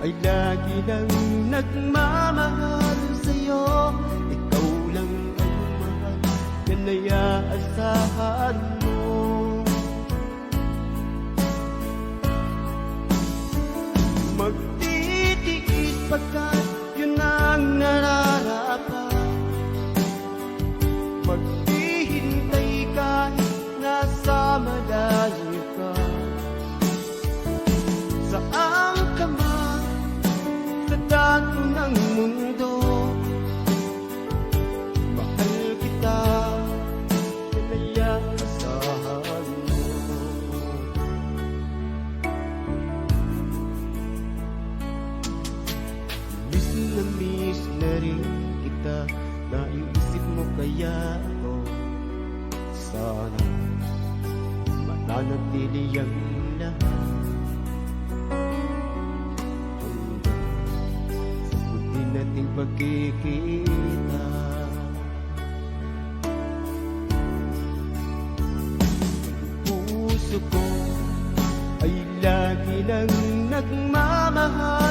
ay lagi lang nagmamahal sa'yo. Ikaw lang ang mahal na naiaasahan pinayaasahan mo Miss na miss na rin kita. Naiisip mo kaya ako? Sana Mananatili ang lahat. Hanggang Sa puti nating pagkikita Puso ko ay lagi lang nagmamahal